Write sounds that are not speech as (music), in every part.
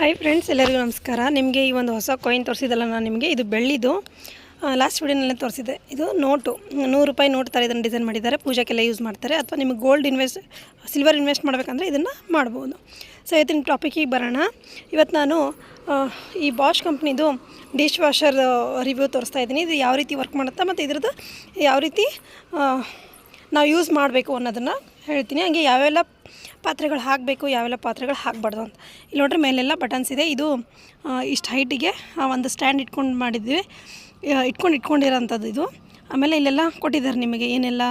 Hi friends ಎಲ್ಲರಿಗೂ ನಮಸ್ಕಾರ. ನಿಮಗೆ ಈ ಒಂದು ಹೊಸ ಕಾಯಿನ್ ತೋರಿಸಿದಲ್ಲ ನಾನು ನಿಮಗೆ. ಇದು ಬೆಳ್ಳಿದು. ಲಾಸ್ಟ್ ವಿಡಿಯೋನಲ್ಲೇ ತೋರಿಸಿದೆ ಇದು ನೋಟು. ನೂರು ರೂಪಾಯಿ ನೋಟ್ ಥರ ಇದನ್ನು ಡಿಸೈನ್ ಮಾಡಿದ್ದಾರೆ. ಪೂಜೆಗೆಲ್ಲ ಯೂಸ್ ಮಾಡ್ತಾರೆ. ಅಥವಾ ನಿಮಗೆ ಗೋಲ್ಡ್ ಇನ್ವೆಸ್ಟ್ ಸಿಲ್ವರ್ ಇನ್ವೆಸ್ಟ್ ಮಾಡಬೇಕಂದ್ರೆ ಇದನ್ನು ಮಾಡ್ಬೋದು. ಸೊ ಇವತ್ತಿನ ಟಾಪಿಕಿಗೆ ಬರೋಣ. ಇವತ್ತು ನಾನು ಈ ಬಾಷ್ ಕಂಪ್ನಿದು ಡಿಶ್ ವಾಷರ್ ರಿವ್ಯೂ ತೋರಿಸ್ತಾ ಇದ್ದೀನಿ. ಇದು ಯಾವ ರೀತಿ ವರ್ಕ್ ಮಾಡುತ್ತೆ ಮತ್ತು ಇದ್ರದ್ದು ಯಾವ ರೀತಿ ನಾವು ಯೂಸ್ ಮಾಡಬೇಕು ಅನ್ನೋದನ್ನು ಹೇಳ್ತೀನಿ. ಹಾಗೆ ಯಾವೆಲ್ಲ ಪಾತ್ರೆಗಳು ಹಾಕಬೇಕು, ಯಾವೆಲ್ಲ ಪಾತ್ರೆಗಳು ಹಾಕಬಾರ್ದು ಅಂತ. ಇಲ್ಲಿ ನೋಡ್ರಿ ಮೇಲೆಲ್ಲ ಬಟನ್ಸ್ ಇದೆ. ಇದು ಇಷ್ಟು ಹೈಟಿಗೆ ಒಂದು ಸ್ಟ್ಯಾಂಡ್ ಇಟ್ಕೊಂಡು ಮಾಡಿದ್ವಿ. ಇಟ್ಕೊಂಡು ಇಟ್ಕೊಂಡಿರೋಂಥದ್ದು ಇದು. ಆಮೇಲೆ ಇಲ್ಲೆಲ್ಲ ಕೊಟ್ಟಿದ್ದಾರೆ ನಿಮಗೆ ಏನೆಲ್ಲ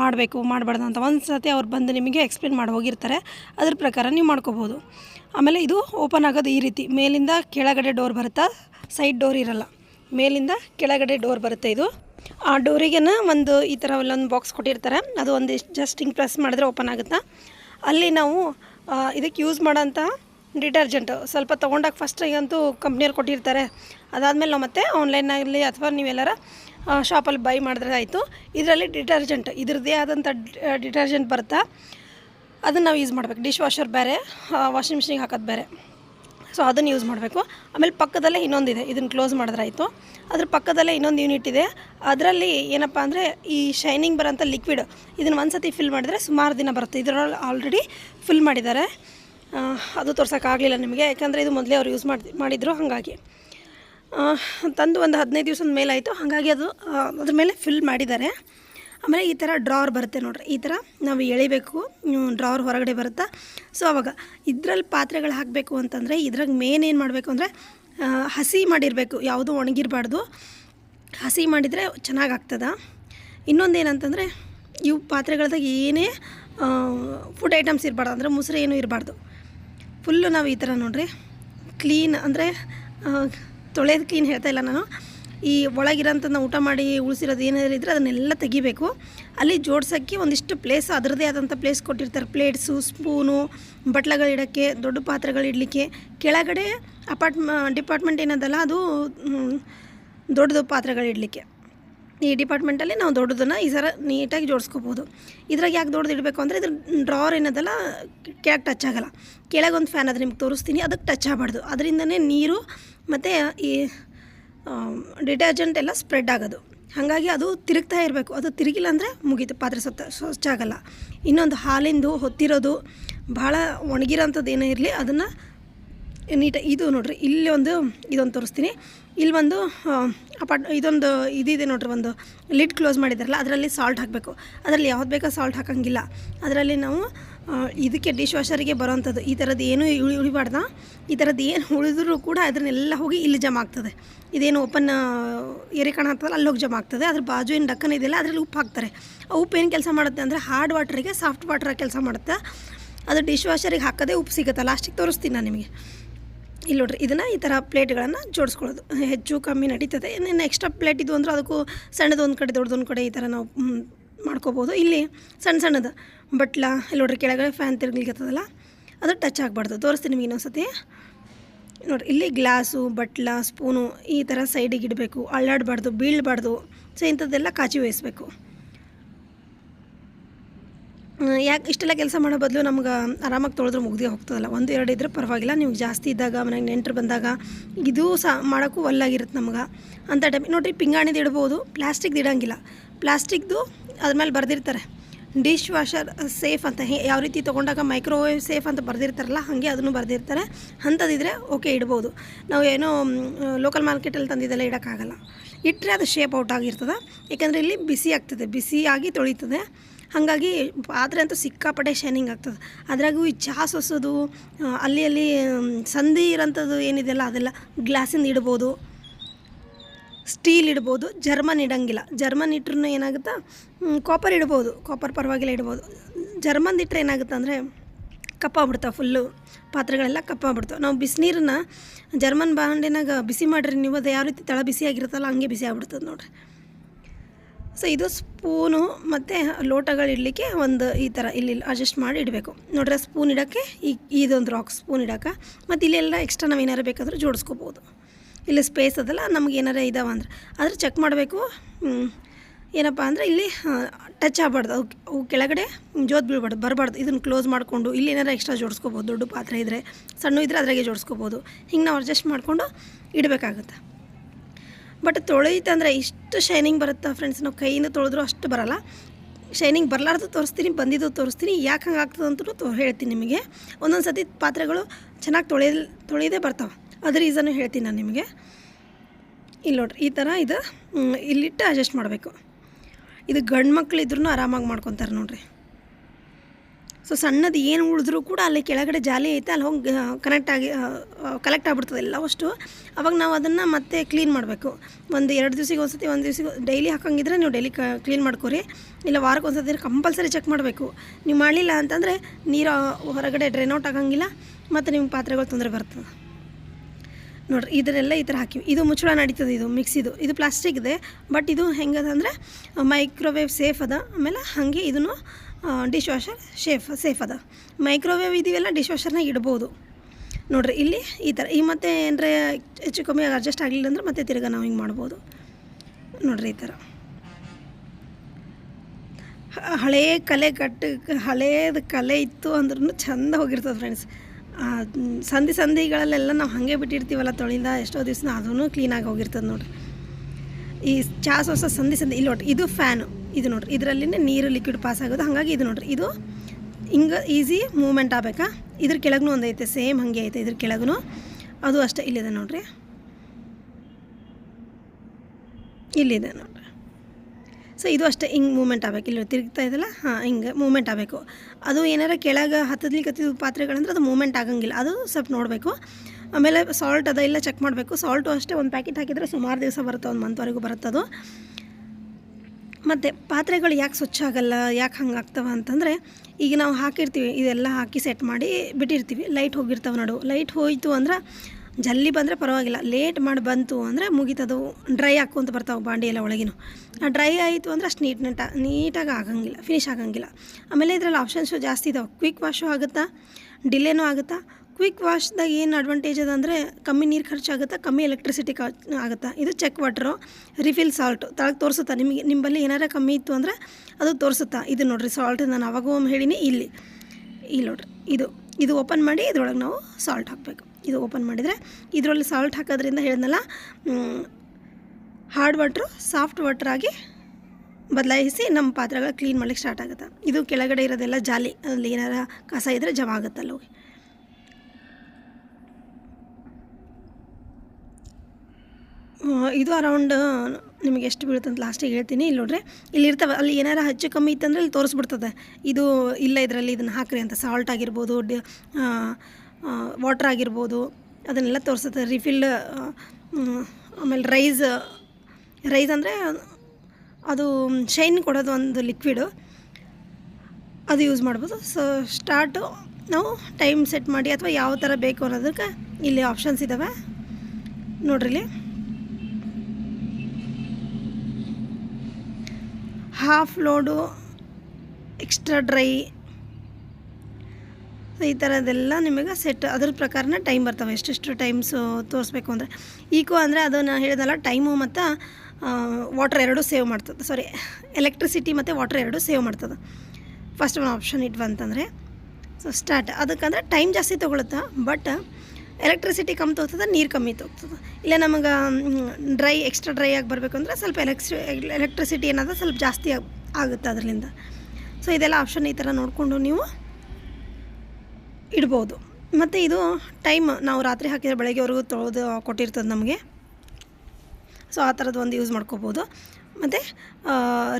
ಮಾಡಬೇಕು, ಮಾಡಬಾರ್ದು ಅಂತ. ಒಂದು ಸತಿ ಅವ್ರು ಬಂದು ನಿಮಗೆ ಎಕ್ಸ್ಪ್ಲೇನ್ ಮಾಡಿ ಹೋಗಿರ್ತಾರೆ. ಅದ್ರ ಪ್ರಕಾರ ನೀವು ಮಾಡ್ಕೋಬೋದು. ಆಮೇಲೆ ಇದು ಓಪನ್ ಆಗೋದು ಈ ರೀತಿ. ಮೇಲಿಂದ ಕೆಳಗಡೆ ಡೋರ್ ಬರುತ್ತಾ? ಸೈಡ್ ಡೋರ್ ಇರಲ್ಲ. ಮೇಲಿಂದ ಕೆಳಗಡೆ ಡೋರ್ ಬರುತ್ತೆ ಇದು. ಆ ಡೋರಿಗೆನ ಒಂದು ಈ ಥರ ಒಂದು ಬಾಕ್ಸ್ ಕೊಟ್ಟಿರ್ತಾರೆ. ಅದು ಒಂದು ಜಸ್ಟ್ ಹಿಂಗೆ ಪ್ರೆಸ್ ಮಾಡಿದ್ರೆ ಓಪನ್ ಆಗುತ್ತಾ? ಅಲ್ಲಿ ನಾವು ಇದಕ್ಕೆ ಯೂಸ್ ಮಾಡೋಂಥ ಡಿಟರ್ಜೆಂಟ್ ಸ್ವಲ್ಪ ತೊಗೊಂಡಾಗ ಫಸ್ಟಿಗಂತೂ ಕಂಪ್ನಿಯವ್ರು ಕೊಟ್ಟಿರ್ತಾರೆ. ಅದಾದಮೇಲೆ ನಾವು ಮತ್ತೆ ಆನ್ಲೈನಲ್ಲಿ ಅಥವಾ ನೀವೆಲ್ಲರ ಶಾಪಲ್ಲಿ ಬೈ ಮಾಡಿದ್ರೆ ಆಯಿತು. ಇದರಲ್ಲಿ ಡಿಟರ್ಜೆಂಟ್ ಇದ್ರದ್ದೇ ಆದಂಥ ಡಿಟರ್ಜೆಂಟ್ ಬರುತ್ತಾ, ಅದನ್ನು ನಾವು ಯೂಸ್ ಮಾಡಬೇಕು. ಡಿಶ್ ವಾಷರ್ ಬೇರೆ ವಾಷಿಂಗ್ ಮಿಷಿನಿಗೆ ಹಾಕೋದು ಬೇರೆ. ಸೊ ಅದನ್ನು ಯೂಸ್ ಮಾಡಬೇಕು. ಆಮೇಲೆ ಪಕ್ಕದಲ್ಲೇ ಇನ್ನೊಂದಿದೆ. ಇದನ್ನು ಕ್ಲೋಸ್ ಮಾಡಿದ್ರಾಯಿತು. ಅದ್ರ ಪಕ್ಕದಲ್ಲೇ ಇನ್ನೊಂದು ಯೂನಿಟ್ ಇದೆ. ಅದರಲ್ಲಿ ಏನಪ್ಪ ಅಂದರೆ ಈ ಶೈನಿಂಗ್ ಬರೋಂಥ ಲಿಕ್ವಿಡ್ ಇದನ್ನು ಒಂದು ಸತಿ ಫಿಲ್ ಮಾಡಿದರೆ ಸುಮಾರು ದಿನ ಬರುತ್ತೆ. ಇದರಲ್ಲಿ ಆಲ್ರೆಡಿ ಫಿಲ್ ಮಾಡಿದ್ದಾರೆ. ಅದು ತೋರ್ಸೋಕ್ಕಾಗಲಿಲ್ಲ ನಿಮಗೆ. ಯಾಕಂದರೆ ಇದು ಮೊದಲೇ ಅವ್ರು ಯೂಸ್ ಮಾಡಿ ಮಾಡಿದರು ಹಾಗಾಗಿ. ತಂದು ಒಂದು ಹದಿನೈದು ದಿವಸದ ಮೇಲಾಯಿತು ಹಾಗಾಗಿ ಅದು ಅದ್ರ ಮೇಲೆ ಫಿಲ್ ಮಾಡಿದ್ದಾರೆ. ಆಮೇಲೆ ಈ ಥರ ಡ್ರಾವರ್ ಬರುತ್ತೆ ನೋಡ್ರಿ. ಈ ಥರ ನಾವು ಎಳಿಬೇಕು ಡ್ರಾವರ್ ಹೊರಗಡೆ ಬರುತ್ತಾ? ಸೊ ಅವಾಗ ಇದ್ರಲ್ಲಿ ಪಾತ್ರೆಗಳು ಹಾಕಬೇಕು ಅಂತಂದರೆ ಇದ್ರಾಗ ಮೇನ್ ಏನು ಮಾಡಬೇಕು ಅಂದರೆ ಹಸಿ ಮಾಡಿರಬೇಕು. ಯಾವುದೂ ಒಣಗಿರಬಾರ್ದು. ಹಸಿ ಮಾಡಿದರೆ ಚೆನ್ನಾಗಿ ಆಗ್ತದ. ಇನ್ನೊಂದು ಏನಂತಂದರೆ ಇವು ಪಾತ್ರೆಗಳ್ದಾಗ ಏನೇ ಫುಡ್ ಐಟಮ್ಸ್ ಇರಬಾರ್ದು. ಅಂದರೆ ಮೊಸರು ಏನೂ ಇರಬಾರ್ದು. ಫುಲ್ಲು ನಾವು ಈ ಥರ ನೋಡ್ರಿ. ಕ್ಲೀನ್ ಅಂದರೆ ತೊಳೆಯೋದು ಕ್ಲೀನ್ ಹೇಳ್ತಾ ಇಲ್ಲ ನಾನು. ಈ ಒಳಗಿರೋಂಥ ಊಟ ಮಾಡಿ ಉಳಿಸಿರೋದು ಏನಾದ್ರೂ ಇದ್ದರೆ ಅದನ್ನೆಲ್ಲ ತೆಗಿಬೇಕು. ಅಲ್ಲಿ ಜೋಡ್ಸೋಕ್ಕೆ ಒಂದಿಷ್ಟು ಪ್ಲೇಸ್ ಅದರದೇ ಆದಂಥ ಪ್ಲೇಸ್ ಕೊಟ್ಟಿರ್ತಾರೆ. ಪ್ಲೇಟ್ಸು ಸ್ಪೂನು ಬಟ್ಲಗಳು ಇಡೋಕ್ಕೆ, ದೊಡ್ಡ ಪಾತ್ರೆಗಳು ಇಡಲಿಕ್ಕೆ. ಕೆಳಗಡೆ ಅಪಾರ್ಟ್ಮ ಡಿಪಾರ್ಟ್ಮೆಂಟ್ ಏನದಲ್ಲ, ಅದು ದೊಡ್ಡದು ಪಾತ್ರೆಗಳು ಇಡಲಿಕ್ಕೆ. ಈ ಡಿಪಾರ್ಟ್ಮೆಂಟಲ್ಲಿ ನಾವು ದೊಡ್ಡದನ್ನು ಈ ಥರ ನೀಟಾಗಿ ಜೋಡಿಸ್ಕೋಬೋದು. ಇದ್ರಾಗ ಯಾಕೆ ದೊಡ್ಡದು ಇಡಬೇಕು ಅಂದರೆ ಇದ್ರ ಡ್ರಾವರ್ ಏನದಲ್ಲ ಕೆಳಗೆ ಟಚ್ ಆಗೋಲ್ಲ. ಕೆಳಗೊಂದು ಫ್ಯಾನ್ ಅದು ನಿಮ್ಗೆ ತೋರಿಸ್ತೀನಿ ಅದಕ್ಕೆ ಟಚ್ ಆಗಬಾರ್ದು. ಅದರಿಂದನೇ ನೀರು ಮತ್ತು ಈ ಡಿಟರ್ಜೆಂಟ್ ಎಲ್ಲ ಸ್ಪ್ರೆಡ್ ಆಗೋದು. ಹಾಗಾಗಿ ಅದು ತಿರುಗ್ತಾ ಇರಬೇಕು. ಅದು ತಿರುಗಿಲ್ಲ ಅಂದರೆ ಮುಗೀತು, ಪಾತ್ರೆ ಸ್ವಚ್ಛ ಸ್ವಚ್ಛ ಆಗಲ್ಲ. ಇನ್ನೊಂದು ಹಾಲಿಂದು ಹೊತ್ತಿರೋದು, ಭಾಳ ಒಣಗಿರೋಂಥದ್ದು ಏನೇ ಇರಲಿ, ಅದನ್ನು ನೀಟ, ಇದು ನೋಡ್ರಿ, ಇಲ್ಲಿ ಒಂದು ಇದೊಂದು ತೋರಿಸ್ತೀನಿ. ಇಲ್ಲಿ ಒಂದು ಅಪಾರ್ಟ್, ಇದೊಂದು ಇದಿದೆ ನೋಡ್ರಿ, ಒಂದು ಲಿಡ್ ಕ್ಲೋಸ್ ಮಾಡಿದಾರಲ್ಲ ಅದರಲ್ಲಿ ಸಾಲ್ಟ್ ಹಾಕಬೇಕು. ಅದರಲ್ಲಿ ಯಾವ್ದು ಬೇಕೋ ಸಾಲ್ಟ್ ಹಾಕಂಗಿಲ್ಲ. ಅದರಲ್ಲಿ ನಾವು ಇದಕ್ಕೆ ಡಿಶ್ ವಾಷರಿಗೆ ಬರೋವಂಥದ್ದು ಈ ಥರದ್ದು ಏನೂ ಉಳಿ, ಉಳಿಬಾರ್ದ. ಈ ಥರದ್ದು ಏನು ಉಳಿದ್ರೂ ಕೂಡ ಅದನ್ನೆಲ್ಲ ಹೋಗಿ ಇಲ್ಲಿ ಜಮಾ ಆಗ್ತದೆ. ಇದೇನು ಓಪನ್ ಏರಿ ಆಗ್ತದಲ್ಲ ಅಲ್ಲಿ ಹೋಗಿ ಜಮಾ ಆಗ್ತದೆ. ಅದ್ರ ಬಾಜು ಏನು ಡಕ್ಕನ್ ಇದೆಯಲ್ಲ ಅದರಲ್ಲಿ ಉಪ್ಪು ಹಾಕ್ತಾರೆ. ಆ ಉಪ್ಪು ಏನು ಕೆಲಸ ಮಾಡುತ್ತೆ ಅಂದರೆ ಹಾರ್ಡ್ ವಾಟ್ರಿಗೆ ಸಾಫ್ಟ್ ವಾಟ್ರ್ ಕೆಲಸ ಮಾಡುತ್ತೆ. ಅದು ಡಿಶ್ ವಾಷರಿಗೆ ಹಾಕೋದೇ ಉಪ್ಪು ಸಿಗುತ್ತೆ ಲಾಸ್ಟಿಗೆ ತೋರಿಸ್ತೀನಿ ನಾನು ನಿಮಗೆ. ಇಲ್ಲಿ ನೋಡ್ರಿ, ಇದನ್ನು ಈ ಥರ ಪ್ಲೇಟ್ಗಳನ್ನು ಜೋಡಿಸ್ಕೊಳ್ಳೋದು. ಹೆಚ್ಚು ಕಮ್ಮಿ ನಡೀತದೆ. ಇನ್ನು ಎಕ್ಸ್ಟ್ರಾ ಪ್ಲೇಟ್ ಇದು ಅಂದ್ರೆ ಅದಕ್ಕೂ ಸಣ್ಣದೊಂದು ಕಡೆ ದೊಡ್ಡದೊಂದು ಕಡೆ ಈ ಥರ ನಾವು ಮಾಡ್ಕೋಬೋದು. ಇಲ್ಲಿ ಸಣ್ಣ ಸಣ್ಣದ ಬಟ್ಲ, ಇಲ್ಲಿ ನೋಡ್ರಿ ಕೆಳಗಡೆ ಫ್ಯಾನ್ ತಿರುಗಲಿಕ್ಕೆತ್ತದಲ್ಲ ಅದು ಟಚ್ ಆಗಬಾರ್ದು. ತೋರಿಸ್ತೀನಿ ನಿಮಗೆ ಇನ್ನೊಂದು ಸತಿ ನೋಡ್ರಿ, ಇಲ್ಲಿ ಗ್ಲಾಸು ಬಟ್ಲ ಸ್ಪೂನು ಈ ಥರ ಸೈಡಿಗೆ ಇಡಬೇಕು. ಅಳ್ಳಾಡಬಾರ್ದು, ಬೀಳಬಾರ್ದು. ಸೊ ಇಂಥದ್ದೆಲ್ಲ ಕಾಚಿ ವಹಿಸ್ಬೇಕು ಯಾಕೆ ಇಷ್ಟೆಲ್ಲ ಕೆಲಸ ಮಾಡೋ ಬದಲು ನಮ್ಗೆ ಆರಾಮಾಗಿ ತೊಳೆದ್ರೆ ಮುಗ್ದೇ ಹೋಗ್ತದಲ್ಲ. ಒಂದು, ಎರಡು ಇದ್ರೆ ಪರವಾಗಿಲ್ಲ. ನೀವು ಜಾಸ್ತಿ ಇದ್ದಾಗ, ಮನೆಗೆ ನೆಂಟರು ಬಂದಾಗ ಇದು ಸಹ ಮಾಡೋಕ್ಕೂ ಒಲ್ಲಾಗಿರುತ್ತೆ ನಮ್ಗೆ. ಅಂಥ ಟೈಮ್, ನೋಡಿರಿ, ಪಿಂಗಾಣಿದು ಇಡ್ಬೋದು, ಪ್ಲಾಸ್ಟಿಕ್ದು ಇಡೋಂಗಿಲ್ಲ. ಪ್ಲಾಸ್ಟಿಕ್ದು ಅದ್ಮೇಲೆ ಬರೆದಿರ್ತಾರೆ. ಡಿಶ್ ವಾಷರ್ ಸೇಫ್ ಅಂತ ಯಾವ ರೀತಿ ತೊಗೊಂಡಾಗ ಮೈಕ್ರೋವೇವ್ ಸೇಫ್ ಅಂತ ಬರೆದಿರ್ತಾರಲ್ಲ, ಹಾಗೆ ಅದನ್ನು ಬರೆದಿರ್ತಾರೆ. ಅಂಥದ್ದಿದ್ರೆ ಓಕೆ ಇಡ್ಬೋದು. ನಾವು ಏನೋ ಲೋಕಲ್ ಮಾರ್ಕೆಟಲ್ಲಿ ತಂದಿದ್ದೆಲ್ಲ ಇಡೋಕ್ಕಾಗಲ್ಲ. ಇಟ್ಟರೆ ಅದು ಶೇಪ್ ಔಟ್ ಆಗಿರ್ತದೆ. ಯಾಕೆಂದರೆ ಇಲ್ಲಿ ಬಿಸಿ ಆಗ್ತದೆ ಬಿಸಿಯಾಗಿ ತೊಳಿತದೆ. ಹಾಗಾಗಿ ಪಾತ್ರೆ ಅಂತೂ ಸಿಕ್ಕಾಪಟ್ಟೆ ಶೈನಿಂಗ್ ಆಗ್ತದೆ. ಅದ್ರಾಗೂ ಈ ಚಹಾ ಸೊಸೋದು ಅಲ್ಲಿ ಅಲ್ಲಿ ಸಂಧಿ ಇರೋಂಥದ್ದು ಏನಿದೆಯಲ್ಲ ಅದೆಲ್ಲ ಗ್ಲಾಸಿಂದ ಇಡ್ಬೋದು. ಸ್ಟೀಲ್ ಇಡ್ಬೋದು, ಜರ್ಮನ್ ಇಡಂಗಿಲ್ಲ. ಜರ್ಮನ್ ಇಟ್ರೂ ಏನಾಗುತ್ತಾ? ಕಾಪರ್ ಇಡ್ಬೋದು. ಕಾಪರ್ ಪರವಾಗಿಲ್ಲ ಇಡ್ಬೋದು. ಜರ್ಮನ್ ಇಟ್ಟರೆ ಏನಾಗುತ್ತೆ ಅಂದರೆ ಕಪ್ಪಾಗ್ಬಿಡ್ತಾವೆ ಫುಲ್ಲು ಪಾತ್ರೆಗಳೆಲ್ಲ ಕಪ್ಪಾಗ್ಬಿಡ್ತಾವೆ ನಾವು ಬಿಸಿನೀರನ್ನ ಜರ್ಮನ್ ಬಾಂಡಿನಾಗ ಬಿಸಿ ಮಾಡಿರಿ, ನೀವು ಅದು ಯಾವ ರೀತಿ ತಳ ಬಿಸಿ ಆಗಿರುತ್ತಲ್ಲ ಹಂಗೆ ಬಿಸಿ ಆಗ್ಬಿಡ್ತದೆ ನೋಡ್ರಿ. ಸೊ ಇದು ಸ್ಪೂನು ಮತ್ತು ಲೋಟಗಳು ಇಡಲಿಕ್ಕೆ ಒಂದು ಈ ಥರ ಇಲ್ಲಿ ಅಡ್ಜಸ್ಟ್ ಮಾಡಿ ಇಡಬೇಕು. ನೋಡ್ರೆ ಸ್ಪೂನ್ ಇಡೋಕ್ಕೆ ಈ ಇದೊಂದು ರಾಕ್ ಸ್ಪೂನ್ ಇಡೋಕೆ. ಮತ್ತು ಇಲ್ಲೆಲ್ಲ ಎಕ್ಸ್ಟ್ರಾ ನಾವು ಏನಾರು ಬೇಕಾದರೂ ಜೋಡಿಸ್ಕೋಬೋದು. ಇಲ್ಲಿ ಸ್ಪೇಸ್ ಅದಲ್ಲ, ನಮ್ಗೆ ಏನಾರ ಇದಾವೆ ಅಂದ್ರೆ. ಆದರೆ ಚೆಕ್ ಮಾಡಬೇಕು. ಏನಪ್ಪ ಅಂದರೆ ಇಲ್ಲಿ ಟಚ್ ಆಗಬಾರ್ದು. ಅವು ಅವು ಕೆಳಗಡೆ ಜೋತ್ ಬೀಳ್ಬಾರ್ದು, ಬರಬಾರ್ದು. ಇದನ್ನು ಕ್ಲೋಸ್ ಮಾಡಿಕೊಂಡು ಇಲ್ಲಿ ಏನಾರು ಎಕ್ಸ್ಟ್ರಾ ಜೋಡಿಸ್ಕೋಬೋದು. ದೊಡ್ಡ ಪಾತ್ರೆ ಇದ್ದರೆ ಸಣ್ಣ ಇದ್ದರೆ ಅದ್ರಾಗೆ ಜೋಡಿಸ್ಕೋಬೋದು. ಹಿಂಗೆ ನಾವು ಅಡ್ಜಸ್ಟ್ ಮಾಡಿಕೊಂಡು ಇಡಬೇಕಾಗುತ್ತೆ. ಬಟ್ ತೊಳೆಯುತ್ತಂದರೆ ಇಷ್ಟು ಶೈನಿಂಗ್ ಬರುತ್ತೆ ಫ್ರೆಂಡ್ಸ್ ನಾವು ಕೈಯಿಂದ ತೊಳೆದ್ರು ಅಷ್ಟು ಬರಲ್ಲ. ಶೈನಿಂಗ್ ಬರಲಾರ್ದು ತೋರಿಸ್ತೀನಿ, ಬಂದಿದ್ದು ತೋರಿಸ್ತೀನಿ. ಯಾಕೆ ಹಂಗೆ ಆಗ್ತದೆ ಅಂತಲೂ ತೋ, ಹೇಳ್ತೀನಿ ನಿಮಗೆ. ಒಂದೊಂದು ಸತಿ ಪಾತ್ರೆಗಳು ಚೆನ್ನಾಗಿ ತೊಳೆಯಲ್, ತೊಳೆಯದೇ ಬರ್ತಾವೆ. ಅದ್ರ ರೀಸನ್ನು ಹೇಳ್ತೀನಿ ನಾನು ನಿಮಗೆ. ಇಲ್ಲಿ ನೋಡ್ರಿ, ಈ ಥರ ಇದು ಇಲ್ಲಿಟ್ಟು ಅಡ್ಜಸ್ಟ್ ಮಾಡಬೇಕು. ಇದು ಗಂಡು ಮಕ್ಕಳು ಇದ್ರೂ ಆರಾಮಾಗಿ ಮಾಡ್ಕೊತಾರೆ ನೋಡ್ರಿ. ಸೊ ಸಣ್ಣದು ಏನು ಉಳಿದ್ರೂ ಕೂಡ ಅಲ್ಲಿ ಕೆಳಗಡೆ ಜಾಲಿ ಐತೆ, ಅಲ್ಲಿ ಹೋಗಿ ಕನೆಕ್ಟ್ ಆಗಿ ಕಲೆಕ್ಟ್ ಆಗಿಬಿಡ್ತದೆ ಎಲ್ಲ ಅಷ್ಟು ಅವಾಗ ನಾವು ಅದನ್ನು ಮತ್ತೆ ಕ್ಲೀನ್ ಮಾಡಬೇಕು. ಒಂದು ಎರಡು ದಿವ್ಸಕ್ಕೆ ಒಂದ್ಸತಿ, ಒಂದು ದಿವ್ಸಿಗೆ ಡೈಲಿ ಹಾಕಂಗಿದ್ರೆ ನೀವು ಡೈಲಿ ಕ್ಲೀನ್ ಮಾಡ್ಕೋರಿ. ಇಲ್ಲ ವಾರಕ್ಕೆ ಒಂದ್ಸತಿ ಕಂಪಲ್ಸರಿ ಚೆಕ್ ಮಾಡಬೇಕು. ನೀವು ಮಾಡಲಿಲ್ಲ ಅಂತಂದರೆ ನೀರು ಹೊರಗಡೆ ಡ್ರೈನ್ ಔಟ್ ಆಗಂಗಿಲ್ಲ, ಮತ್ತು ನಿಮ್ಮ ಪಾತ್ರೆಗಳು ತೊಂದರೆ ಬರ್ತದೆ. ನೋಡ್ರಿ, ಇದನ್ನೆಲ್ಲ ಈ ಥರ ಹಾಕಿವಿ. ಇದು ಮುಚ್ಚಳ ನಡೀತದೆ ಇದು ಮಿಕ್ಸಿದು ಇದು. ಪ್ಲಾಸ್ಟಿಕ್ ಇದೆ ಬಟ್ ಇದು ಹೆಂಗದ ಅಂದರೆ ಮೈಕ್ರೋವೇವ್ ಸೇಫ್ ಅದ. ಆಮೇಲೆ ಹಾಗೆ ಇದನ್ನು ಡಿಶ್ ವಾಷರ್ ಶೇಫ್ ಸೇಫ್ ಅದ. ಮೈಕ್ರೋವೇವ್ ಇದೀವೆಲ್ಲ ಡಿಶ್ ವಾಷರ್ನಾಗ ಇಡ್ಬೋದು. ನೋಡ್ರಿ, ಇಲ್ಲಿ ಈ ಥರ. ಈ ಮತ್ತೆ ಏನರ ಹೆಚ್ಚು ಕಮ್ಮಿ ಅಡ್ಜಸ್ಟ್ ಆಗಲಿಲ್ಲ ಅಂದ್ರೆ ಮತ್ತೆ ತಿರ್ಗಾ ನಾವು ಹಿಂಗೆ ಮಾಡ್ಬೋದು. ನೋಡ್ರಿ ಈ ಥರ. ಹಳೇ ಕಲೆ ಕಟ್ಟ, ಹಳೇದು ಕಲೆ ಇತ್ತು ಅಂದ್ರೂ ಚಂದ ಹೋಗಿರ್ತದೆ ಫ್ರೆಂಡ್ಸ್ ಸಂಧಿ ಸಂಧಿಗಳಲ್ಲೆಲ್ಲ ನಾವು ಹಾಗೆ ಬಿಟ್ಟಿರ್ತೀವಲ್ಲ ತೊಳಿಂದ ಎಷ್ಟೋ ದಿವಸ ಅದೂ ಕ್ಲೀನಾಗಿ ಹೋಗಿರ್ತದೆ ನೋಡ್ರಿ. ಈ ಚಾ ಸೋಸ ಸಂಧಿ ಸಂಧಿ, ಇಲ್ಲಿ ನೋಡ್ರಿ, ಇದು ಫ್ಯಾನು ಇದು ನೋಡ್ರಿ, ಇದರಲ್ಲಿನೇ ನೀರು ಲಿಕ್ವಿಡ್ ಪಾಸ್ ಆಗೋದು. ಹಾಗಾಗಿ ಇದು ನೋಡ್ರಿ, ಇದು ಹಿಂಗೆ ಈಸಿ ಮೂಮೆಂಟ್ ಆಗಬೇಕಾ? ಇದ್ರ ಕೆಳಗೂ ಒಂದು ಐತೆ ಸೇಮ್ ಹಾಗೆ ಐತೆ ಇದ್ರ ಕೆಳಗೂ ಅದು ಅಷ್ಟೇ ಇಲ್ಲಿದೆ ನೋಡ್ರಿ. ಇಲ್ಲಿದೆ ನೋಡ್ರಿ. ಸೊ ಇದು ಅಷ್ಟೇ, ಹಿಂಗೆ ಮೂಮೆಂಟ್ ಆಗಬೇಕು. ಇಲ್ಲಿ ತಿರುಗ್ತಾ ಇದೆಲ್ಲ ಹಾಂ, ಹಿಂಗೆ ಮೂಮೆಂಟ್ ಆಗಬೇಕು. ಅದು ಏನಾರ ಕೆಳಗೆ ಹತ್ತದ್ಲಿಕ್ಕೆ ಹತ್ತಿದ ಪಾತ್ರೆಗಳಂದ್ರೆ ಅದು ಮೂಮೆಂಟ್ ಆಗಂಗಿಲ್ಲ. ಅದು ಸ್ವಲ್ಪ ನೋಡಬೇಕು. ಆಮೇಲೆ ಸಾಲ್ಟ್ ಅದ ಇಲ್ಲ ಚೆಕ್ ಮಾಡಬೇಕು. ಸಾಲ್ಟು ಅಷ್ಟೇ ಒಂದು ಪ್ಯಾಕೆಟ್ ಹಾಕಿದರೆ ಸುಮಾರು ದಿವಸ ಬರುತ್ತೆ, ಒಂದು ಮಂತ್ವರೆಗೂ ಬರುತ್ತೆ ಅದು. ಮತ್ತು ಪಾತ್ರೆಗಳು ಯಾಕೆ ಸ್ವಚ್ಛ ಆಗಲ್ಲ, ಯಾಕೆ ಹಂಗೆ ಆಗ್ತವೆ ಅಂತಂದರೆ, ಈಗ ನಾವು ಹಾಕಿರ್ತೀವಿ, ಇದೆಲ್ಲ ಹಾಕಿ ಸೆಟ್ ಮಾಡಿ ಬಿಟ್ಟಿರ್ತೀವಿ. ಲೈಟ್ ಹೋಗಿರ್ತವೆ ನಡು. ಲೈಟ್ ಹೋಯಿತು ಅಂದ್ರೆ ಜಲ್ದಿ ಬಂದರೆ ಪರವಾಗಿಲ್ಲ. ಲೇಟ್ ಮಾಡಿ ಬಂತು ಅಂದರೆ ಮುಗೀತದು. ಡ್ರೈ ಹಾಕ್ಕೊಂತ ಬರ್ತಾವೆ ಬಾಂಡಿ ಎಲ್ಲ ಒಳಗಿನೂ. ಆ ಡ್ರೈ ಆಯಿತು ಅಂದರೆ ಅಷ್ಟು ನೀಟ್ ನೆಟ್ಟ ನೀಟಾಗಿ ಆಗಂಗಿಲ್ಲ. ಫಿನಿಶ್ ಆಗಂಗಿಲ್ಲ. ಆಮೇಲೆ ಇದರಲ್ಲಿ ಆಪ್ಷನ್ಸು ಜಾಸ್ತಿ ಇದಾವೆ. ಕ್ವಿಕ್ ವಾಶು ಆಗುತ್ತಾ? ಡಿಲೇನೂ ಆಗುತ್ತಾ? ಕ್ವಿಕ್ ವಾಶ್ದಾಗ ಏನು ಅಡ್ವಾಂಟೇಜ್ ಅದ ಅಂದರೆ ಕಮ್ಮಿ ನೀರು ಖರ್ಚಾಗುತ್ತೆ ಕಮ್ಮಿ ಎಲೆಕ್ಟ್ರಿಸಿಟಿ ಆಗುತ್ತೆ? ಇದು ಚೆಕ್ ವಾಟ್ರು ರಿಫಿಲ್ ಸಾಲ್ಟು ತಳಗೆ ತೋರಿಸುತ್ತಾ? ನಿಮಗೆ ನಿಮ್ಮಲ್ಲಿ ಏನಾರ ಕಮ್ಮಿ ಇತ್ತು ಅಂದರೆ ಅದು ತೋರಿಸುತ್ತಾ? ಇದು ನೋಡಿರಿ ಸಾಲ್ಟ್ ನಾನು ಅವಾಗೂ ಹೇಳಿನಿ ಇಲ್ಲಿ. ಇಲ್ಲಿ ನೋಡ್ರಿ, ಇದು ಇದು ಓಪನ್ ಮಾಡಿ ಇದ್ರೊಳಗೆ ನಾವು ಸಾಲ್ಟ್ ಹಾಕಬೇಕು. ಇದು ಓಪನ್ ಮಾಡಿದರೆ. ಇದರಲ್ಲಿ ಸಾಲ್ಟ್ ಹಾಕೋದ್ರಿಂದ ಹೇಳಿದ್ನಲ್ಲ ಹಾರ್ಡ್ ವಾಟ್ರು ಸಾಫ್ಟ್ ವಾಟ್ರಾಗಿ ಬದಲಾಯಿಸಿ ನಮ್ಮ ಪಾತ್ರೆಗಳ ಕ್ಲೀನ್ ಮಾಡ್ಲಿಕ್ಕೆ ಸ್ಟಾರ್ಟ್ ಆಗುತ್ತೆ. ಇದು ಕೆಳಗಡೆ ಇರೋದೆಲ್ಲ ಜಾಲಿ, ಅಲ್ಲಿ ಏನಾರ ಕಸ ಇದ್ದರೆ ಜಮಾ ಆಗುತ್ತಲ್ಲ ಹೋಗಿ ಇದು ಅರೌಂಡ್ ನಿಮಗೆ ಎಷ್ಟು ಬೀಳುತ್ತೆ ಅಂತ ಲಾಸ್ಟಿಗೆ ಹೇಳ್ತೀನಿ. ಇಲ್ಲಿ ನೋಡ್ರಿ, ಇಲ್ಲಿ ಇರ್ತವೆ, ಅಲ್ಲಿ ಏನಾರ ಹೆಚ್ಚು ಕಮ್ಮಿ ಇತ್ತಂದ್ರೆ ಇಲ್ಲಿ ತೋರಿಸ್ಬಿಡ್ತದೆ. ಇದು ಇಲ್ಲ ಇದರಲ್ಲಿ ಇದನ್ನು ಹಾಕ್ರಿ ಅಂತ ಸಾಲ್ಟ್ ಆಗಿರ್ಬೋದು ವಾಟ್ರ್ ಆಗಿರ್ಬೋದು, ಅದನ್ನೆಲ್ಲ ತೋರಿಸುತ್ತೆ. ರಿಫಿಲ್ ಆಮೇಲೆ ರೈಸ್ ರೈಸ್ ಅಂದರೆ ಅದು ಶೈನ್ ಕೊಡೋದು ಒಂದು ಲಿಕ್ವಿಡು ಅದು ಯೂಸ್ ಮಾಡ್ಬೋದು. ಸೊ ಸ್ಟಾರ್ಟು ನಾವು ಟೈಮ್ ಸೆಟ್ ಮಾಡಿ ಅಥವಾ ಯಾವ ಥರ ಬೇಕು ಅನ್ನೋದಕ್ಕೆ ಇಲ್ಲಿ ಆಪ್ಷನ್ಸ್ ಇದ್ದಾವೆ ನೋಡ್ರಿ ಇಲ್ಲಿ. ಹಾಫ್ ಲೋಡು ಎಕ್ಸ್ಟ್ರಾ ಡ್ರೈ ಈ ಥರದ್ದೆಲ್ಲ ನಿಮಗೆ ಸೆಟ್ ಅದ್ರ ಪ್ರಕಾರನ ಟೈಮ್ ಬರ್ತವೆ. ಎಷ್ಟೆಷ್ಟು ಟೈಮ್ಸು ತೋರಿಸ್ಬೇಕು ಅಂದರೆ. ಈಕೋ ಅಂದರೆ ಅದು ನಾನು ಹೇಳಿದಲ್ಲ ಟೈಮು ಮತ್ತು ವಾಟ್ರ್ ಎರಡೂ ಸೇವ್ ಮಾಡ್ತದೆ. ಸಾರಿ ಎಲೆಕ್ಟ್ರಿಸಿಟಿ ಮತ್ತು ವಾಟ್ರ್ ಎರಡೂ ಸೇವ್ ಮಾಡ್ತದೆ. ಫಸ್ಟ್ ಒಂದು ಆಪ್ಷನ್ ಇಟ್ವ ಅಂತಂದರೆ. ಸೊ ಸ್ಟಾರ್ಟ್ ಅದಕ್ಕಂದ್ರೆ ಟೈಮ್ ಜಾಸ್ತಿ ತೊಗೊಳುತ್ತೆ? ಬಟ್ ಎಲೆಕ್ಟ್ರಿಸಿಟಿ ಕಮ್ಮಿ ತೋಗ್ತದೆ, ನೀರು ಕಮ್ಮಿ ತೊಗ್ತದೆ. ಇಲ್ಲ ನಮಗೆ ಡ್ರೈ ಎಕ್ಸ್ಟ್ರಾ ಡ್ರೈ ಆಗಿ ಬರಬೇಕು ಅಂದರೆ ಸ್ವಲ್ಪ ಎಲೆಕ್ಟ್ರಿ ಎಲೆಕ್ಟ್ರಿಸಿಟಿ ಏನಾದರೂ ಸ್ವಲ್ಪ ಜಾಸ್ತಿ ಆಗ್- ಆಗುತ್ತೆ ಅದರಿಂದ ಸೊ ಇದೆಲ್ಲ ಆಪ್ಷನ್ ಈ ಥರ ನೋಡಿಕೊಂಡು ನೀವು ಇಡ್ಬೋದು. ಮತ್ತು ಇದು ಟೈಮ್ ನಾವು ರಾತ್ರಿ ಹಾಕಿದರೆ ಬೆಳಗ್ಗೆವರೆಗೂ ತೊಳೆದು ಕೊಟ್ಟಿರ್ತದೆ ನಮಗೆ. ಸೊ ಆ ಥರದ್ದು ಒಂದು ಯೂಸ್ ಮಾಡ್ಕೋಬೋದು. ಮತ್ತು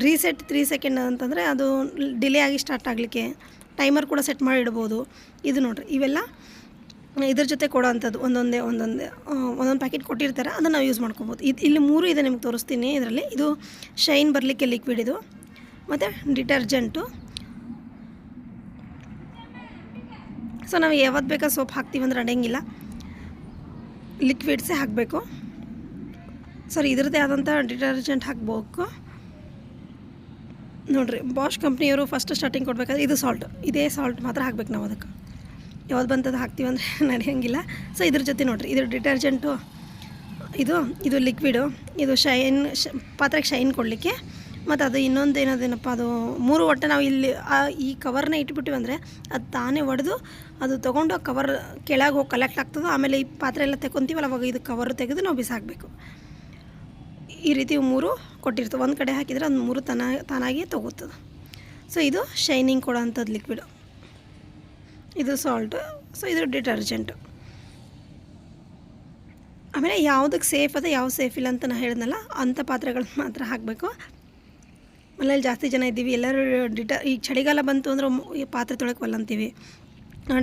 ರೀಸೆಟ್ ತ್ರೀ ಸೆಕೆಂಡ್ ಅಂತಂದರೆ ಅದು ಡಿಲೇ ಆಗಿ ಸ್ಟಾರ್ಟ್ ಆಗಲಿಕ್ಕೆ ಟೈಮರ್ ಕೂಡ ಸೆಟ್ ಮಾಡಿ ಇಡ್ಬೋದು ಇದು ನೋಡಿರಿ, ಇವೆಲ್ಲ ಇದ್ರ ಜೊತೆ ಕೊಡೋ ಅಂಥದ್ದು ಒಂದೊಂದೇ ಒಂದೊಂದೇ ಒಂದೊಂದು ಪ್ಯಾಕೆಟ್ ಕೊಟ್ಟಿರ್ತಾರೆ, ಅದನ್ನು ನಾವು ಯೂಸ್ ಮಾಡ್ಕೋಬೋದು. ಇದು, ಇಲ್ಲಿ ಮೂರು ಇದೆ ನಿಮ್ಗೆ ತೋರಿಸ್ತೀನಿ ಇದರಲ್ಲಿ. ಇದು ಶೈನ್ ಬರಲಿಕ್ಕೆ ಲಿಕ್ವಿಡ್ ಇದು. ಮತ್ತು ಡಿಟರ್ಜೆಂಟು ಸೊ ನಾವು ಯಾವತ್ತು ಬೇಕಾ ಸೋಪ್ ಹಾಕ್ತೀವಿ ಅಂದ್ರೆ ಅಡಂಗಿಲ್ಲ. ಲಿಕ್ವಿಡ್ಸೇ ಹಾಕಬೇಕು. ಸರಿ ಇದ್ರದ್ದೇ ಆದಂಥ ಡಿಟರ್ಜೆಂಟ್ ಹಾಕ್ಬೇಕು. ನೋಡಿರಿ ಬಾಷ್ ಕಂಪ್ನಿಯವರು ಫಸ್ಟ್ ಸ್ಟಾರ್ಟಿಂಗ್ ಕೊಡಬೇಕಾದ್ರೆ ಇದು ಸಾಲ್ಟ್ ಇದೇ ಸಾಲ್ಟ್ ಮಾತ್ರ ಹಾಕ್ಬೇಕು ನಾವು ಅದಕ್ಕೆ. ಯಾವ್ದು ಬಂತದ್ದು ಹಾಕ್ತೀವಿ ಅಂದರೆ (laughs) ನಡೆಯಂಗಿಲ್ಲ. ಸೊ ಇದ್ರ ಜೊತೆ ನೋಡಿರಿ ಇದು ಡಿಟರ್ಜೆಂಟು ಇದು ಇದು ಲಿಕ್ವಿಡು ಇದು ಶೈನ್ ಶ ಪಾತ್ರೆಗೆ ಶೈನ್ ಕೊಡಲಿಕ್ಕೆ ಮತ್ತು ಅದು ಇನ್ನೊಂದು ಏನದೇನಪ್ಪ, ಅದು ಮೂರು ಒಟ್ಟೆ ನಾವು ಇಲ್ಲಿ ಈ ಕವರ್ನ ಇಟ್ಬಿಟ್ಟಿವಿ ಅಂದರೆ ಅದು ತಾನೇ ಒಡೆದು ಅದು ತೊಗೊಂಡು ಕವರ್ ಕೆಳಗೆ ಹೋಗಿ ಕಲೆಕ್ಟ್ ಆಗ್ತದೆ, ಆಮೇಲೆ ಈ ಪಾತ್ರೆ ಎಲ್ಲ ತೆಕೊಂತೀವಲ್ಲ ಅವಾಗ ಇದು ಕವರ್ ತೆಗೆದು ನಾವು ಬಿಸಾಕಬೇಕು. ಈ ರೀತಿ ಮೂರು ಕೊಟ್ಟಿರ್ತವೆ ಒಂದು ಕಡೆ ಹಾಕಿದರೆ ಅದು ಮೂರು ತನ ತಾನಾಗಿ ತೊಗೋತದೆ. ಸೊ ಇದು ಶೈನಿಂಗ್ ಕೊಡೋ ಅಂಥದ್ದು ಲಿಕ್ವಿಡು ಇದು ಸಾಲ್ಟು ಸೊ ಇದು ಡಿಟರ್ಜೆಂಟು ಆಮೇಲೆ ಯಾವುದಕ್ಕೆ ಸೇಫ್ ಅದ, ಯಾವ ಸೇಫ್ ಇಲ್ಲ ಅಂತ ನಾನು ಹೇಳಿದ್ನಲ್ಲ, ಅಂಥ ಪಾತ್ರೆಗಳನ್ನ ಮಾತ್ರ ಹಾಕಬೇಕು. ಮನೇಲಿ ಜಾಸ್ತಿ ಜನ ಇದ್ದೀವಿ. ಎಲ್ಲರೂ ಡಿಟ ಈಗ ಚಳಿಗಾಲ ಬಂತು ಅಂದ್ರೆ ಈ ಪಾತ್ರೆ ತೊಳಕ್ಕೆ ಒಲ್ಲ ಅಂತೀವಿ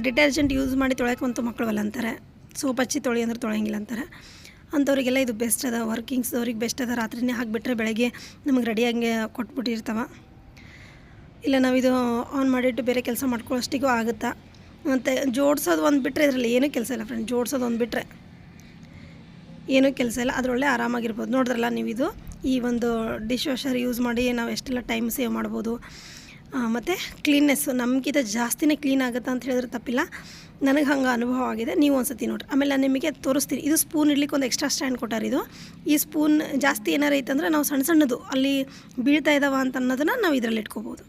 ಡಿಟರ್ಜೆಂಟ್ ಯೂಸ್ ಮಾಡಿ ತೊಳಕಂತೂ ಮಕ್ಕಳು ಒಲ್ಲ ಅಂತಾರೆ ಸೋಪ್ ಹಚ್ಚಿ ತೊಳಿ ಅಂದ್ರೆ ತೊಳೆಯಂಗಿಲ್ಲ ಅಂತಾರೆ. ಅಂಥವ್ರಿಗೆಲ್ಲ ಇದು ಬೆಸ್ಟ್ ಅದ. ವರ್ಕಿಂಗ್ಸ್ದವ್ರಿಗೆ ಬೆಸ್ಟ್ ಅದ. ರಾತ್ರಿನೇ ಹಾಕಿಬಿಟ್ರೆ ಬೆಳಗ್ಗೆ ನಮಗೆ ರೆಡಿಯಾಗಿ ಕೊಟ್ಬಿಟ್ಟಿರ್ತಾವ. ಇಲ್ಲ ನಾವಿದು ಆನ್ ಮಾಡಿಟ್ಟು ಬೇರೆ ಕೆಲಸ ಮಾಡ್ಕೊಳ್ಳೋಷ್ಟಿಗೂ ಆಗುತ್ತಾ? ಮತ್ತು ಜೋಡಿಸೋದು ಒಂದು ಬಿಟ್ಟರೆ ಇದರಲ್ಲಿ ಏನೂ ಕೆಲಸ ಇಲ್ಲ ಫ್ರೆಂಡ್ ಜೋಡಿಸೋದು ಒಂದು ಬಿಟ್ಟರೆ ಏನೂ ಕೆಲಸ ಇಲ್ಲ. ಅದರೊಳ್ಳೆ ಆರಾಮಾಗಿರ್ಬೋದು. ನೋಡಿದ್ರಲ್ಲ ನೀವು ಇದು ಈ ಒಂದು ಡಿಶ್ ವಾಷರ್ ಯೂಸ್ ಮಾಡಿ ನಾವು ಎಷ್ಟೆಲ್ಲ ಟೈಮ್ ಸೇವ್ ಮಾಡ್ಬೋದು. ಮತ್ತು ಕ್ಲೀನ್ನೆಸ್ಸು ನಮಗಿಂತ ಜಾಸ್ತಿನೇ ಕ್ಲೀನ್ ಆಗುತ್ತೆ ಅಂತ ಹೇಳಿದ್ರೆ ತಪ್ಪಿಲ್ಲ. ನನಗೆ ಹಂಗೆ ಅನುಭವ ಆಗಿದೆ. ನೀವು ಒಂದ್ಸತಿ ನೋಡಿರಿ. ಆಮೇಲೆ ನಾನು ನಿಮಗೆ ತೋರಿಸ್ತೀನಿ. ಇದು ಸ್ಪೂನ್ ಇಡ್ಲಿಕ್ಕೆ ಒಂದು ಎಕ್ಸ್ಟ್ರಾ ಸ್ಟ್ಯಾಂಡ್ ಕೊಟ್ಟಾರೆ ಇದು. ಈ ಸ್ಪೂನ್ ಜಾಸ್ತಿ ಏನಾರು ಐತಂದ್ರೆ ನಾವು ಸಣ್ಣ ಸಣ್ಣದು ಅಲ್ಲಿ ಬೀಳ್ತಾ ಇದ್ದಾವ ಅಂತ ಅನ್ನೋದನ್ನು ನಾವು ಇದರಲ್ಲಿ ಇಟ್ಕೋಬೋದು.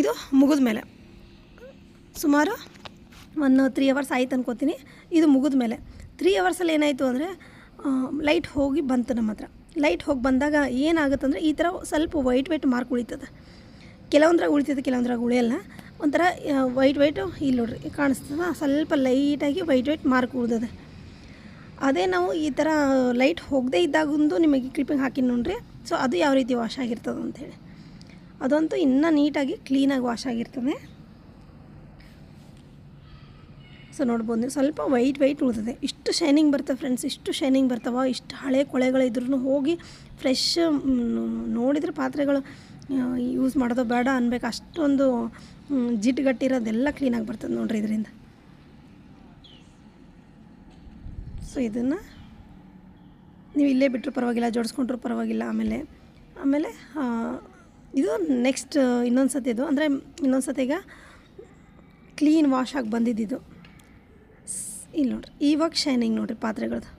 ಇದು ಮುಗಿದ ಮೇಲೆ ಸುಮಾರು ಒಂದು ತ್ರೀ ಅವರ್ಸ್ ಆಯ್ತು ಅನ್ಕೋತೀನಿ. ಇದು ಮುಗಿದ ಮೇಲೆ ತ್ರೀ ಅವರ್ಸಲ್ಲಿ ಏನಾಯಿತು ಅಂದರೆ ಲೈಟ್ ಹೋಗಿ ಬಂತು ನಮ್ಮ ಹತ್ರ. ಲೈಟ್ ಹೋಗಿ ಬಂದಾಗ ಏನಾಗುತ್ತಂದ್ರೆ ಈ ಥರ ಸ್ವಲ್ಪ ವೈಟ್ ವೈಟ್ ಮಾರ್ಕ್ ಉಳಿತದೆ. ಕೆಲವೊಂದ್ರಾಗ ಉಳಿತದೆ, ಕೆಲವೊಂದ್ರಾಗ ಉಳಿಯಲ್ಲ. ಒಂಥರ ವೈಟ್ ವೈಟು ಇಲ್ಲಿ ನೋಡ್ರಿ, ಕಾಣಿಸ್ತದ? ಸ್ವಲ್ಪ ಲೈಟಾಗಿ ವೈಟ್ ವೈಟ್ ಮಾರ್ಕ್ ಉಳಿದದೆ. ಅದೇ ನಾವು ಈ ಥರ ಲೈಟ್ ಹೋಗದೇ ಇದ್ದಾಗೊಂದು ನಿಮಗೆ ಕ್ಲಿಪ್ಪಿಂಗ್ ಹಾಕಿ ನೋಡ್ರಿ. ಸೊ, ಅದು ಯಾವ ರೀತಿ ವಾಶ್ ಆಗಿರ್ತದೆ ಅಂಥೇಳಿ ಅದಂತೂ ಇನ್ನೂ ನೀಟಾಗಿ ಕ್ಲೀನಾಗಿ ವಾಶ್ ಆಗಿರ್ತದೆ. ಸೊ ನೋಡ್ಬೋದು, ನೀವು ಸ್ವಲ್ಪ ವೈಟ್ ವೈಟ್ ಉಳಿದಿದೆ. ಇಷ್ಟು ಶೈನಿಂಗ್ ಬರ್ತವೆ ಫ್ರೆಂಡ್ಸ್ ಇಷ್ಟು ಶೈನಿಂಗ್ ಬರ್ತಾವ, ಇಷ್ಟು ಹಳೆ ಕೊಳೆಗಳಿದ್ರೂ ಹೋಗಿ ಫ್ರೆಶ್ ನೋಡಿದರೆ ಪಾತ್ರೆಗಳು ಯೂಸ್ ಮಾಡೋದು ಬೇಡ ಅನ್ಬೇಕು. ಅಷ್ಟೊಂದು ಜಿಡ್ಡುಗಟ್ಟಿರೋದೆಲ್ಲ ಕ್ಲೀನಾಗಿ ಬರ್ತದೆ ನೋಡ್ರಿ ಇದರಿಂದ. ಸೊ ಇದನ್ನು ನೀವು ಇಲ್ಲೇ ಬಿಟ್ಟರು ಪರವಾಗಿಲ್ಲ, ಜೋಡಿಸ್ಕೊಂಡ್ರು ಪರವಾಗಿಲ್ಲ ಆಮೇಲೆ ಆಮೇಲೆ ಇದು ನೆಕ್ಸ್ಟ್ ಇನ್ನೊಂದು ಸತಿ ಇದು. ಅಂದರೆ ಇನ್ನೊಂದು ಸತಿ ಈಗ ಕ್ಲೀನ್ ವಾಶ್ ಆಗಿ ಬಂದಿದ್ದು ಇಲ್ಲಿ ನೋಡ್ರಿ, ಇವಾಗ ಶೈನಿಂಗ್ ನೋಡ್ರಿ ಪಾತ್ರೆಗಳದ್ದು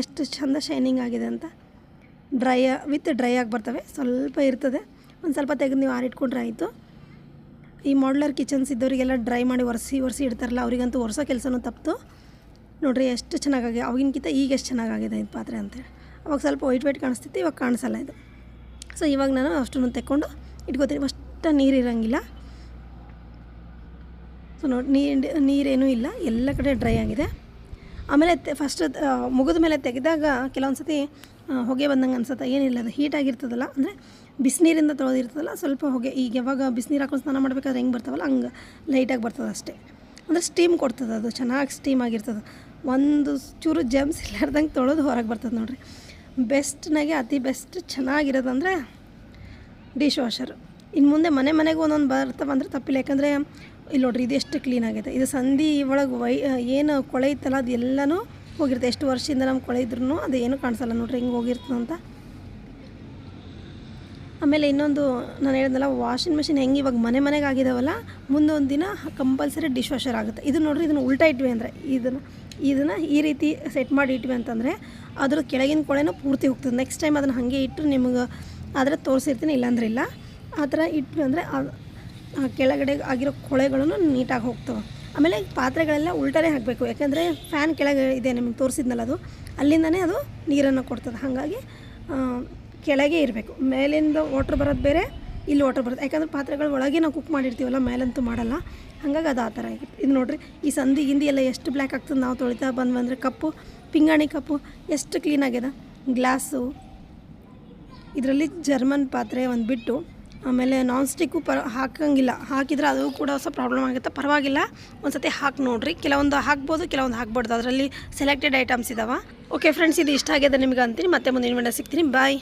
ಎಷ್ಟು ಚಂದ ಶೈನಿಂಗ್ ಆಗಿದೆ ಅಂತ. ಡ್ರೈ ವಿತ್ ಡ್ರೈ ಆಗಿ ಬರ್ತವೆ, ಸ್ವಲ್ಪ ಇರ್ತದೆ. ಒಂದು ಸ್ವಲ್ಪ ತೆಗೆದು ನೀವು ಆರಿಟ್ಕೊಂಡ್ರೆ ಆಯಿತು. ಈ ಮಾಡ್ಲರ್ ಕಿಚನ್ಸ್ ಇದ್ದವರಿಗೆಲ್ಲ ಡ್ರೈ ಮಾಡಿ ಒರೆಸಿ ಒರೆಸಿ ಇಡ್ತಾರಲ್ಲ, ಅವರಿಗಂತೂ ಒರೆಸೋ ಕೆಲಸನೂ ತಪ್ಪಿತು ನೋಡ್ರಿ ಎಷ್ಟು ಚೆನ್ನಾಗಿ ಅವಾಗಿನಕಿಂತ ಈಗ ಎಷ್ಟು ಚೆನ್ನಾಗಾಗಿದೆ ಇದು ಪಾತ್ರೆ ಅಂತೇಳಿ ಅವಾಗ ಸ್ವಲ್ಪ ವೈಟ್ ವೈಟ್ ಕಾಣಿಸ್ತಿತ್ತು, ಇವಾಗ ಕಾಣಿಸಲ್ಲ ಇದು. ಸೊ ಇವಾಗ ನಾನು ಅಷ್ಟನ್ನು ತೆಕ್ಕೊಂಡು ಇಟ್ಕೋತೀನಿ. ಅಷ್ಟು ನೀರು ಇರೋಂಗಿಲ್ಲ ಸೊ ನೋಡಿ ನೀರು ನೀರೇನೂ ಇಲ್ಲ, ಎಲ್ಲ ಕಡೆ ಡ್ರೈ ಆಗಿದೆ. ಆಮೇಲೆ ಫಸ್ಟ್ ಮುಗಿದ ಮೇಲೆ ತೆಗೆದಾಗ ಕೆಲವೊಂದು ಸತಿ ಹೊಗೆ ಬಂದಂಗೆ ಅನ್ಸುತ್ತೆ. ಏನಿಲ್ಲ, ಅದು ಹೀಟ್ ಆಗಿರ್ತದಲ್ಲ, ಅಂದರೆ ಬಿಸಿನೀರಿಂದ ತೊಳೆದಿರ್ತದಲ್ಲ, ಸ್ವಲ್ಪ ಹೊಗೆ, ಈಗ ಯಾವಾಗ ಬಿಸಿನೀರು ಹಾಕೊಂಡು ಸ್ನಾನ ಮಾಡಬೇಕಾದ್ರೆ ಹೆಂಗೆ ಬರ್ತಾವಲ್ಲ, ಹಂಗೆ ಲೈಟಾಗಿ ಬರ್ತದೆ ಅಷ್ಟೇ. ಅಂದರೆ ಸ್ಟೀಮ್ ಕೊಡ್ತದೆ ಅದು, ಚೆನ್ನಾಗಿ ಸ್ಟೀಮ್ ಆಗಿರ್ತದೆ. ಒಂದು ಚೂರು ಜಮ್ಸ್ ಇಲ್ಲಾರ್ದಂಗೆ ತೊಳೆದು ಹೊರಗೆ ಬರ್ತದೆ ನೋಡಿರಿ. ಬೆಸ್ಟ್ನಾಗೆ ಅತಿ ಬೆಸ್ಟ್ ಚೆನ್ನಾಗಿರೋದಂದರೆ ಡಿಶ್ ವಾಷರು ಇನ್ನು ಮುಂದೆ ಮನೆ ಮನೆಗೆ ಒಂದೊಂದು ಬರ್ತವೆ ಅಂದ್ರೆ ತಪ್ಪಿಲ್ಲ. ಯಾಕಂದರೆ ಇಲ್ಲಿ ನೋಡ್ರಿ, ಇದು ಎಷ್ಟು ಕ್ಲೀನ್ ಆಗೈತೆ. ಇದು ಸಂಧಿ ಒಳಗೆ ವೈ ಏನು ಕೊಳೆ ಇತ್ತಲ್ಲ ಅದು ಎಲ್ಲನೂ ಹೋಗಿರುತ್ತೆ. ಎಷ್ಟು ವರ್ಷದಿಂದ ನಮ್ಮ ಕೊಳೆ ಇದ್ರೂ ಅದು ಏನು ಕಾಣಿಸಲ್ಲ. ನೋಡ್ರಿ, ಹಿಂಗೆ ಹೋಗಿರ್ತದೆ ಅಂತ. ಆಮೇಲೆ ಇನ್ನೊಂದು ನಾನು ಹೇಳಿದ್ನಲ್ಲ ವಾಷಿಂಗ್ ಮೆಷಿನ್ ಹೆಂಗೆ ಇವಾಗ ಮನೆ ಮನೆಗೆ ಆಗಿದಾವಲ್ಲ ಮುಂದೊಂದು ದಿನ ಕಂಪಲ್ಸರಿ ಡಿಶ್ ವಾಷರ್ ಆಗುತ್ತೆ. ಇದು ನೋಡ್ರಿ, ಇದನ್ನು ಉಲ್ಟಾ ಇಟ್ವಿ ಅಂದರೆ, ಇದನ್ನು ಇದನ್ನು ಈ ರೀತಿ ಸೆಟ್ ಮಾಡಿ ಇಟ್ವಿ ಅಂತಂದರೆ ಅದ್ರ ಕೆಳಗಿನ ಕೊಳೆನೂ ಪೂರ್ತಿ ಹೋಗ್ತದೆ. ನೆಕ್ಸ್ಟ್ ಟೈಮ್ ಅದನ್ನು ಹಾಗೆ ಇಟ್ಟು ನಿಮ್ಗೆ ಆದರೆ ತೋರಿಸಿರ್ತೀನಿ, ಇಲ್ಲಾಂದ್ರೆ ಇಲ್ಲ. ಆ ಥರ ಇಟ್ವಿ ಅಂದರೆ ಕೆಳಗಡೆ ಆಗಿರೋ ಕೊಳೆಗಳನ್ನು ನೀಟಾಗಿ ಹೋಗ್ತವೆ. ಆಮೇಲೆ ಪಾತ್ರೆಗಳೆಲ್ಲ ಉಲ್ಟಾನೇ ಹಾಕಬೇಕು. ಯಾಕೆಂದರೆ ಫ್ಯಾನ್ ಕೆಳಗೆ ಇದೆ, ನಿಮಗೆ ತೋರಿಸಿದ್ನಲ್ಲ ಅದು? ಅಲ್ಲಿಂದನೇ ಅದು ನೀರನ್ನು ಕೊಡ್ತದೆ. ಹಾಗಾಗಿ ಕೆಳಗೆ ಇರಬೇಕು. ಮೇಲಿಂದ ವಾಟ್ರ್ ಬರೋದು ಬೇರೆ, ಇಲ್ಲಿ ವಾಟ್ರ್ ಬರುತ್ತೆ ಯಾಕಂದ್ರೆ ಪಾತ್ರೆಗಳ ಒಳಗೆ ನಾವು ಕುಕ್ ಮಾಡಿರ್ತೀವಲ್ಲ, ಮೇಲಂತೂ ಮಾಡಲ್ಲ. ಹಾಗಾಗಿ ಅದು ಆ ಥರ ಇದು ನೋಡಿರಿ, ಈ ಸಂದಿ ಗಿಂದಿ ಎಲ್ಲ ಎಷ್ಟು ಬ್ಲ್ಯಾಕ್ ಆಗ್ತದೆ ನಾವು ತೊಳಿತಾ ಬಂದ್ವಿ ಅಂದರೆ ಕಪ್ಪು, ಪಿಂಗಾಣಿ ಕಪ್ಪು ಎಷ್ಟು ಕ್ಲೀನ್ ಆಗ್ಯದ ಗ್ಲಾಸು. ಇದರಲ್ಲಿ ಜರ್ಮನ್ ಪಾತ್ರೆ ಒಂದು ಬಿಟ್ಟು ಆಮೇಲೆ ನಾನ್ ಸ್ಟಿಕ್ಕು ಪರ ಹಾಕಂಗಿಲ್ಲ. ಹಾಕಿದ್ರೆ ಅದು ಕೂಡ ಸ್ವಲ್ಪ ಪ್ರಾಬ್ಲಮ್ ಆಗುತ್ತೆ. ಪರವಾಗಿಲ್ಲ ಒಂದು ಸತಿ ಹಾಕಿ ನೋಡಿರಿ. ಕೆಲವೊಂದು ಹಾಕ್ಬೋದು, ಕೆಲವೊಂದು ಹಾಕ್ಬಾರ್ದು. ಅದರಲ್ಲಿ ಸೆಲೆಕ್ಟೆಡ್ ಐಟಮ್ಸ್ ಇದಾವೆ. ಓಕೆ ಫ್ರೆಂಡ್ಸ್ ಇದು ಇಷ್ಟ ಆಗಿದೆ ನಿಮ್ಗೆ ಅಂತೀನಿ. ಮತ್ತೆ ಮುಂದಿನ ವಿಡಿಯೋ ಸಿಗ್ತೀನಿ. ಬಾಯ್